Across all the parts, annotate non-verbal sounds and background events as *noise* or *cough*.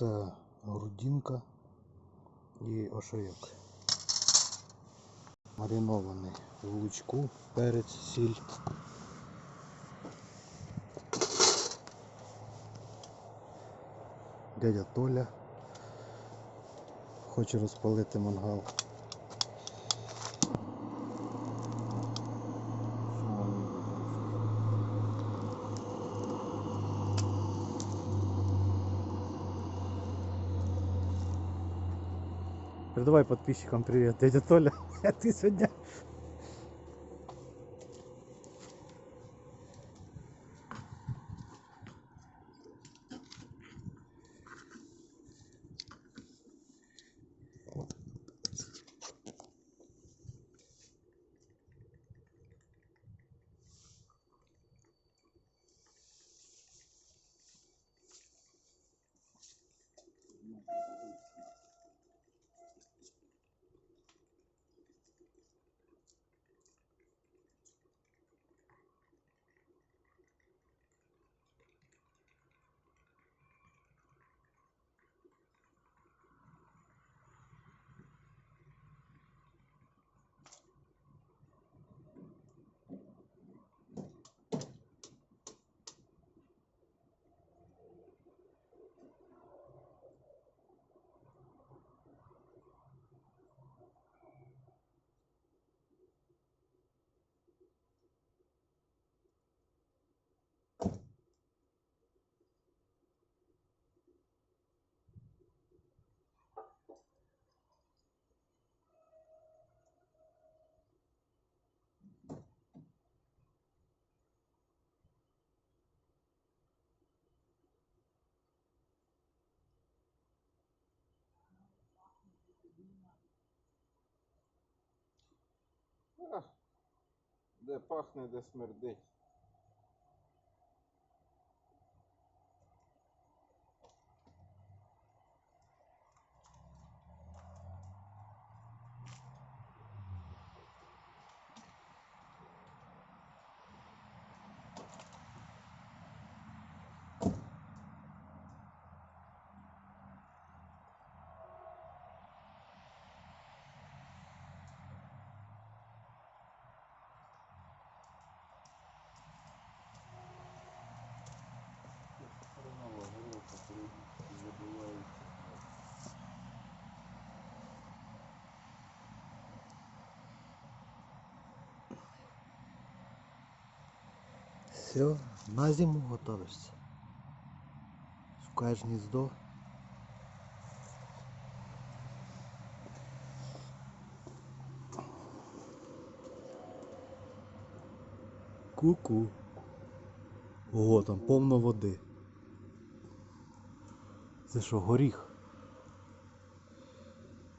Це грудинка і ошейок. Маринований в лучку, перець, сіль. Дядя Толя хоче розпалити мангал. Передавай подписчикам привет, дядя Толя. *laughs* Ты сегодня А, де пахне, де смердить. Все, на зиму готовишся. Шукаєш гніздо. Ку-ку. Ого, там повно води. Це що, горіх?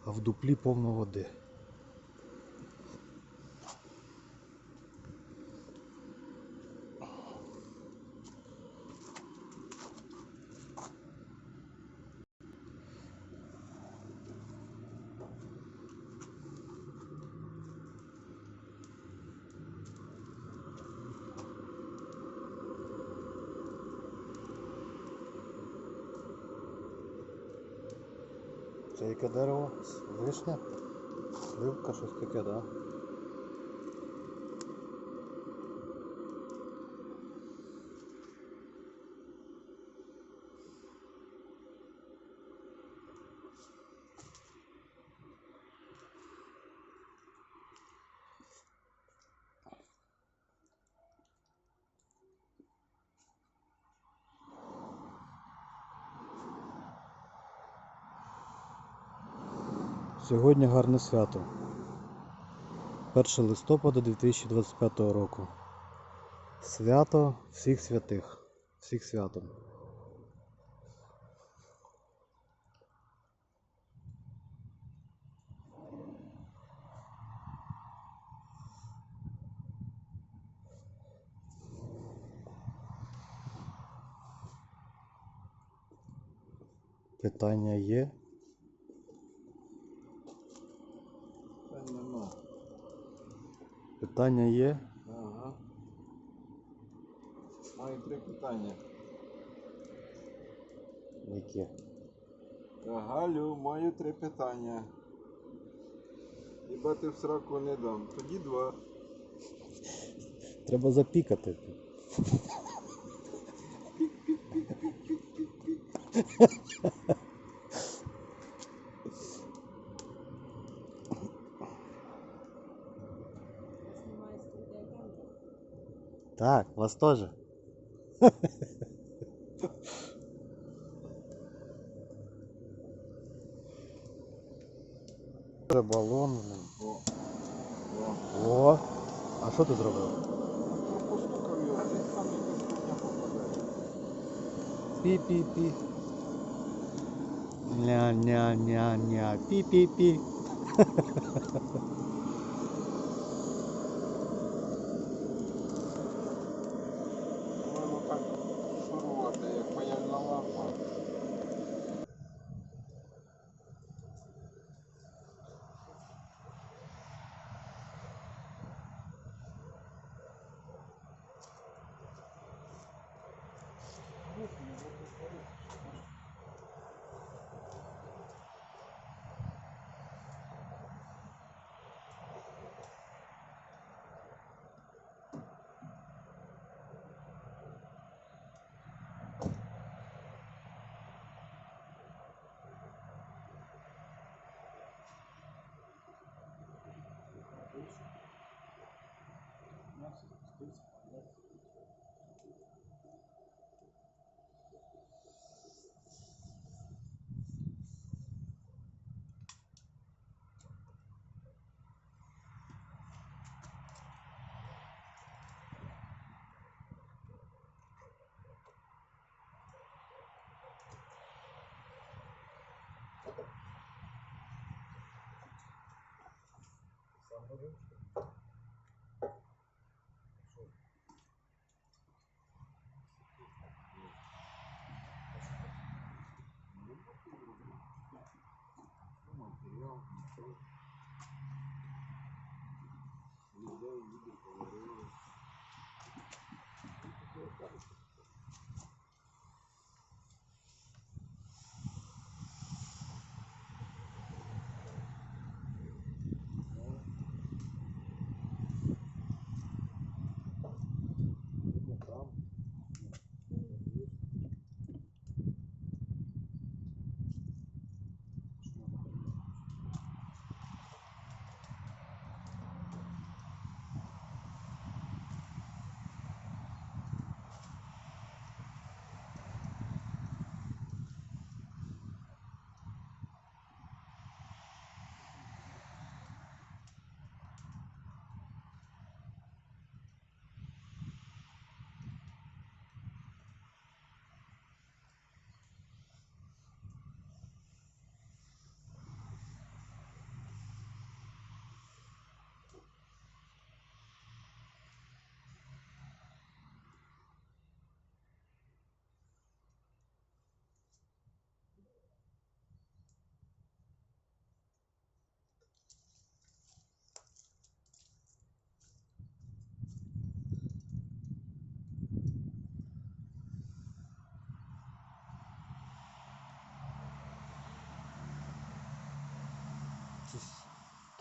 А в дуплі повно води. Вишня? Сливка, щось? Сьогодні гарне свято. 1 листопада 2025 року. Свято всіх святих. Всіх святом. Питання є? Та нема. Питання є? Ага. Маю три питання. Яке? Галю, маю три питання. Хіба ти в сраку не дам? Тоді два. Треба запікати. Так, вас теж. Це балон. блін. О. О. О, а що ти зробив? Ну, постукав його, ти сам якась хуйня попадає. Пі-пі-пі. Ня-ня-ня-ня. Пі-пі-пі. *laughs* entendeu?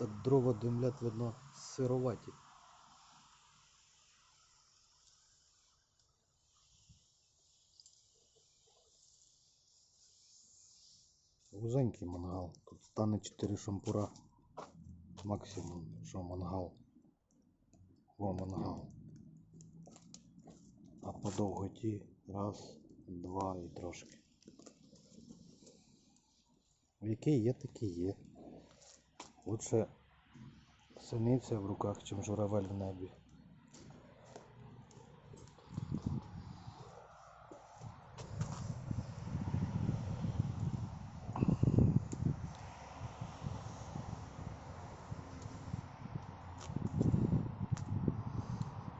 Так дрова димлять, видно, сироваті. Вузенький мангал. Тут стане 4 шампура. Максимум, що мангал. Во мангал. А по довготі раз, два і трошки. Який є, такий є. лучше синица в руках, чем журавль в небе.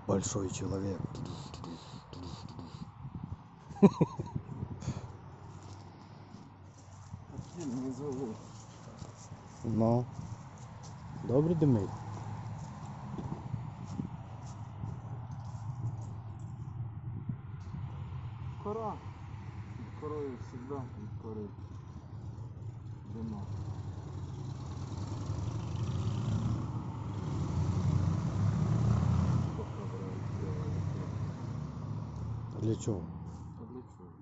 Большой человек. Каким? Но. No. добре димить. Кора. Під корою завжди під корою. Дома. Для чого? А для чого?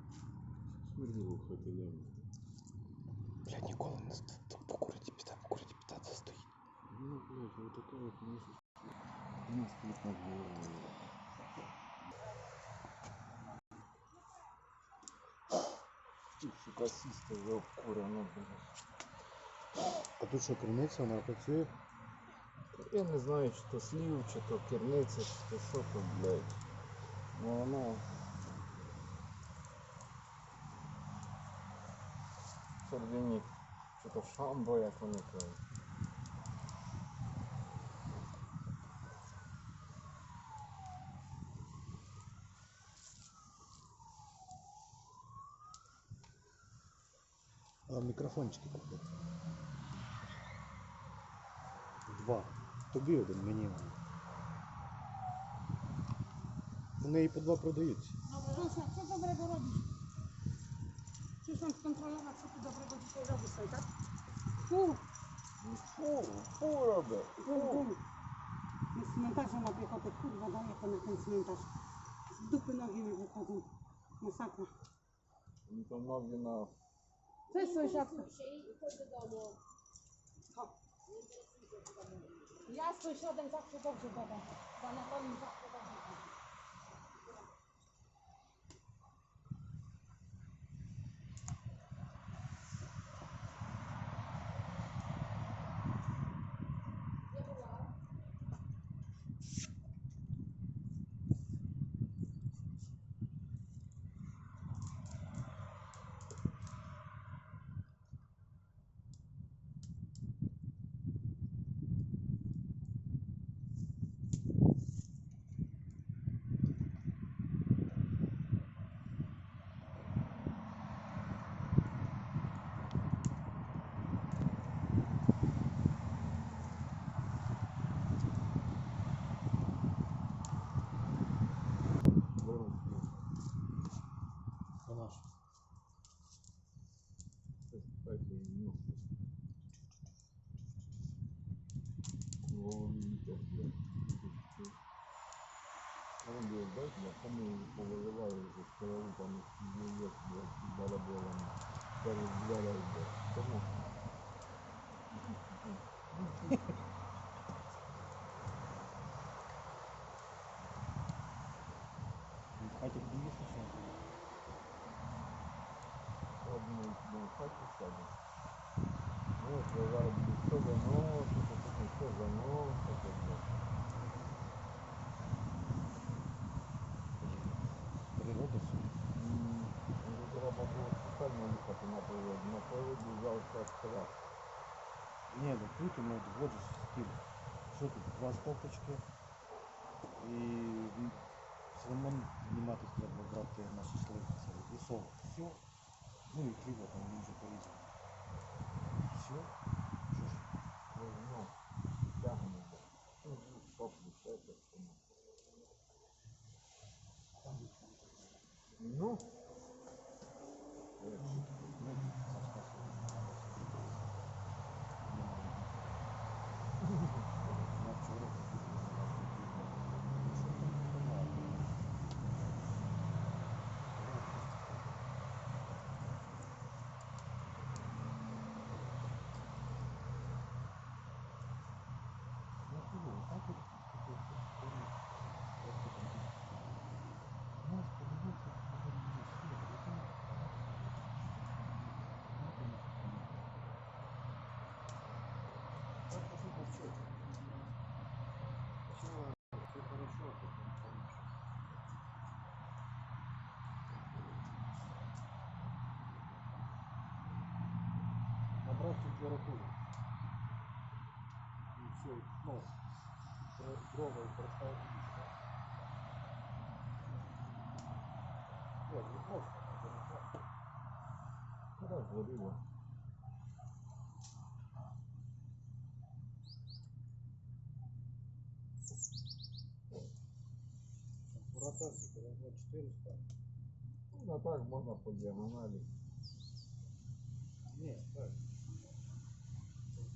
Смерділо хотіли. Блядь, вот такая вот мысль. У нас тут так было. Сука, сіста вже обкурено, блядь. А тут що, криниця, вона працює? Я не знаю, чи то слів, чи то керниця, чи то що то, блядь. Ну воно. Всередині, чи то шамбо, як вони кажуть. А мікрофончики купити. Два. Тобі один, мені один. В неї по два продаються. Proszę, co dobrego robisz? Przyszłam skontrolować, co ty dobrego dzisiaj robisz, tutaj, tak? Fu, Фу, фу, робить. Z cmentarza na piechotę, kurwa, daję to na ten cmentarz. Z dupy nogi mi wychodzą. Masakra. Ну то ноги на Cześć, sąsiadka. Ja z sąsiadem zawsze dobrze gadam. Z Anatoliem zawsze Вона ж. Дайте їм Головніше, блядь. Там, блядь, дайте, я самі повиливаю вже старову, там є, блядь, балаболами. Перезбираю, блядь. Тому. В хаті буде їсти що? Одну на хаті сяде. Ну, це зараз буде що заносити, потім що заносити, блядь. Природа все. М, ну, Треба було спеціально їхати на природу. На природу взявся страх. Ні, ну тут у мене вводиш стиль. Що тут? Два стопочки. І м, свином зніматись треба брати на шашлик. Це і сол. Все. Ну і хліба там він вже порізаний. Все. Що ж? Ну, тягне, блядь. Ну, ну, стоп, все це. ну. Там їх там Ну, Ну, Сашка сьогодні. Я вчора хотів Ну, що там подавати? Ну, хуй, так от, такой прикольный. Просто там тут. Ну, подивився, що там є, що, це там. Ну, конечно, там. Так, послухай, що? Сначала все хорошо, а потом получше. Набрать температуру. И все, ну, про- дрова и простая пища. Нет, не просто, это не просто. раз горіло. Температура всегда должна 400. Ну, а так можна по діагоналі. Нет, так.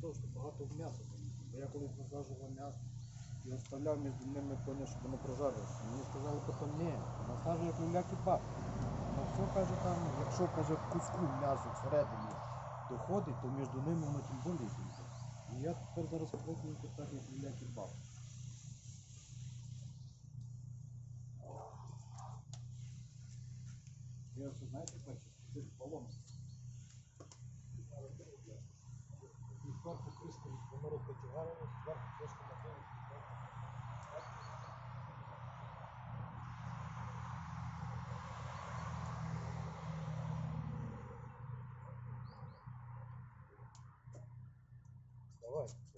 Того, що багато м'яса там. Бо я колись насаджував м'ясо і оставляв між ними поняв, щоб воно прожарилося. Мені сказали, потім ні, насаджує як люля кебаб. Ну все каже там, якщо каже куску м'ясо всередині доходить, то між ними воно тим більше йде. І я тепер зараз пробую тепер як люля кебаб. Я це знаєте, перше, спустив балон. І кришку воно розпочигарило, зверху трошки накинув. Давай.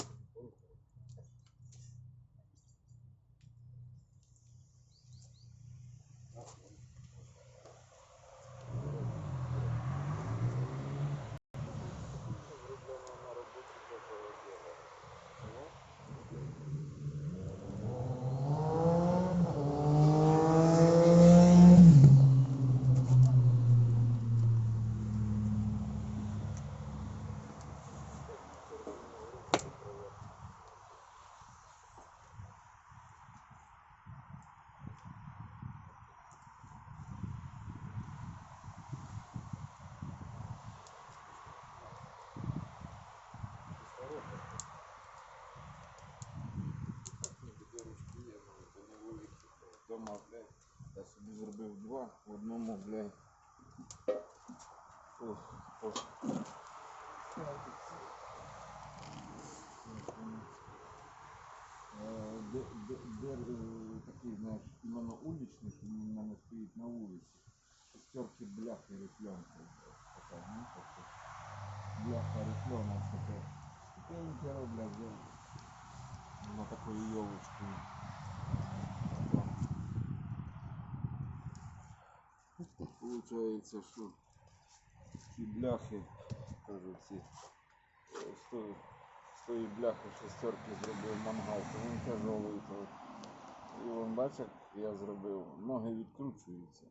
Дома, блядь, я собі зробив два, в одному, блядь. О, о. Е, де- де- де, е, такий, знаєш, іменно уличний, що він в мене стоїть на вулиці. Шестерки бляхи рифленки. Така, ну, таке. Бляха рифлена, таке. Ступеньки роблять, де на такою йолочкою. Получається, що ці бляхи, кажуть, ці з тої, з тої бляхи шестерки зробив мангал, то він тяжовий. То, і вон бачиш, я зробив, ноги відкручуються.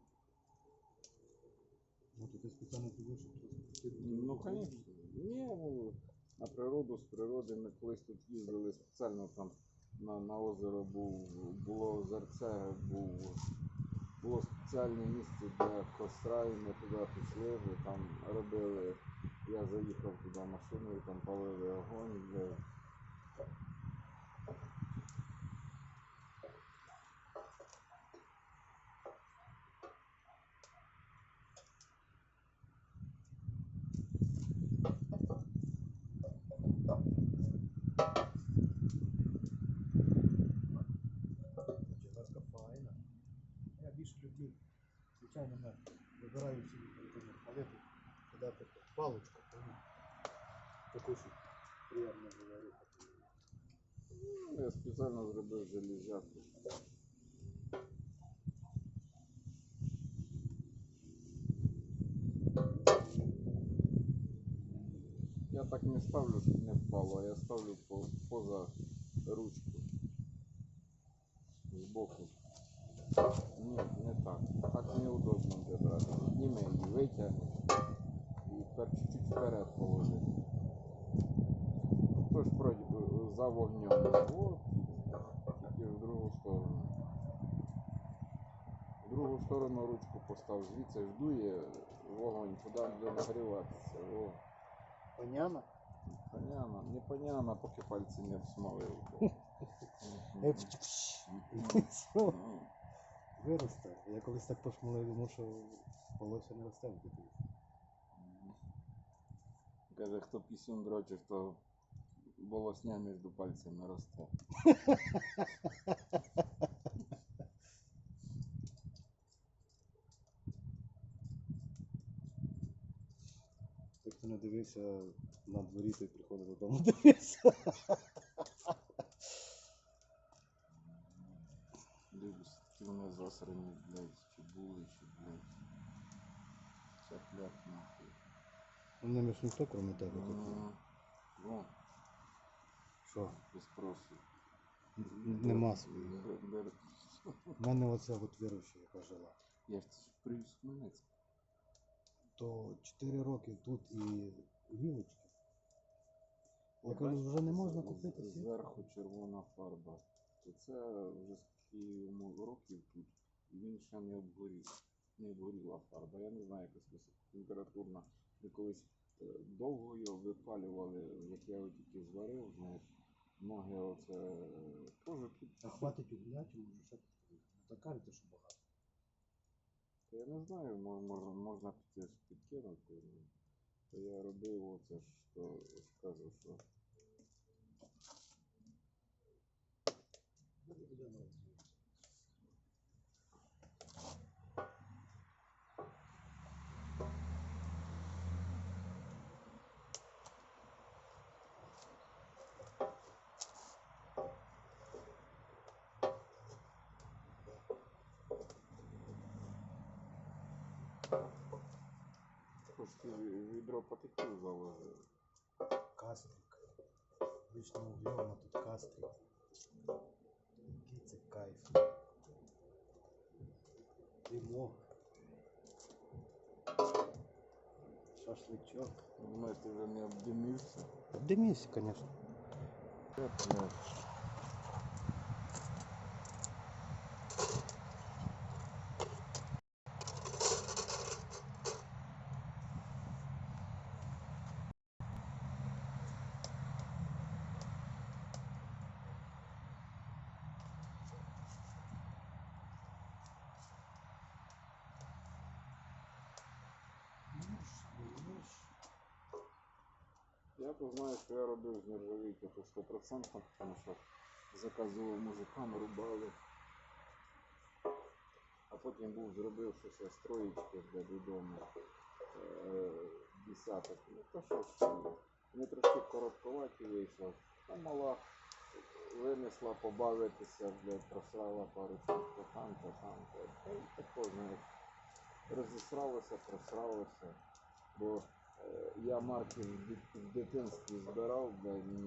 Ну, ти спеціально Ну, звісно. Ні, ну, на природу, з природи ми колись тут їздили спеціально там на, на озеро був, було озерце, був, було спеціальне місце для костра, і ми туди пішли, вже там робили, я заїхав туди машиною, там палили огонь, де звичайно, мед. Вибираю собі коли палити, кидати паличку, тому таку, щоб приємно було рухати. ну, я спеціально зробив железяку. Я так не ставлю, щоб не впало, а я ставлю по, поза ручку. Збоку. Ні, не так. Так неудобно держати. Підніми її, витягни. І тепер чуть-чуть вперед положи. Тож вроді за вогнем. От, тільки в другу сторону. В другу сторону ручку постав, звідси ж дує вогонь, туди буде нагріватися. О. Паняна? Паняна, не паняна, поки пальці не обсмалили. Виросте. Я колись так пошмалив, думав, що волосся не росте в дитині. Каже, хто пісюн дрочив, то волосня між пальцями росте. Той, хто не дивився на дворі, той приходить додому дивився. Засрані, блядь, чи були, чи, блядь. Цапляк нахуй. Ну, ними ж ніхто, крім тебе. М, Ну, Що? без спросу. Н- Нема своїх. Бер- бер- У мене оця от віруюча, яка жила. Я ж привіз в Хмельницьк. То 4 роки тут і гілочки. Я кажу, вже не можна З- купити світло. Зверху червона фарба. То це вже скільки йому років тут, і він ще не обгорів. Не обгоріла фарба. Я не знаю, якась високотемпературна. Ми колись е, довго його випалювали, як я його тільки зварив, знаєш, ноги оце е, теж тут. А хватить угуляти, може ще кажете, що багато. Та Я не знаю, можна, можна піти підкинути. ну. То я робив оце, що скажу, що трошки ві- відро патиків заложив. Кастрик. Вічно углем, а тут кастрик. Який це кайф. Димок. Шашличок. Думаю, ти вже не обдимився. Димівся, звісно. Я то знаю, що я робив з нержавійки, то 100%, тому що заказував мужикам, рубали. А потім був зробив ще ще строїчки для додому. Е, десяток. Ну то що ж, вони трошки коротковаті вийшло. Та мала винесла побавитися, блядь, просрала пару штук то там, то там, то, та й тако, знаєш. Розісралося, просралося. Бо я марки в дитинстві збирав, де мені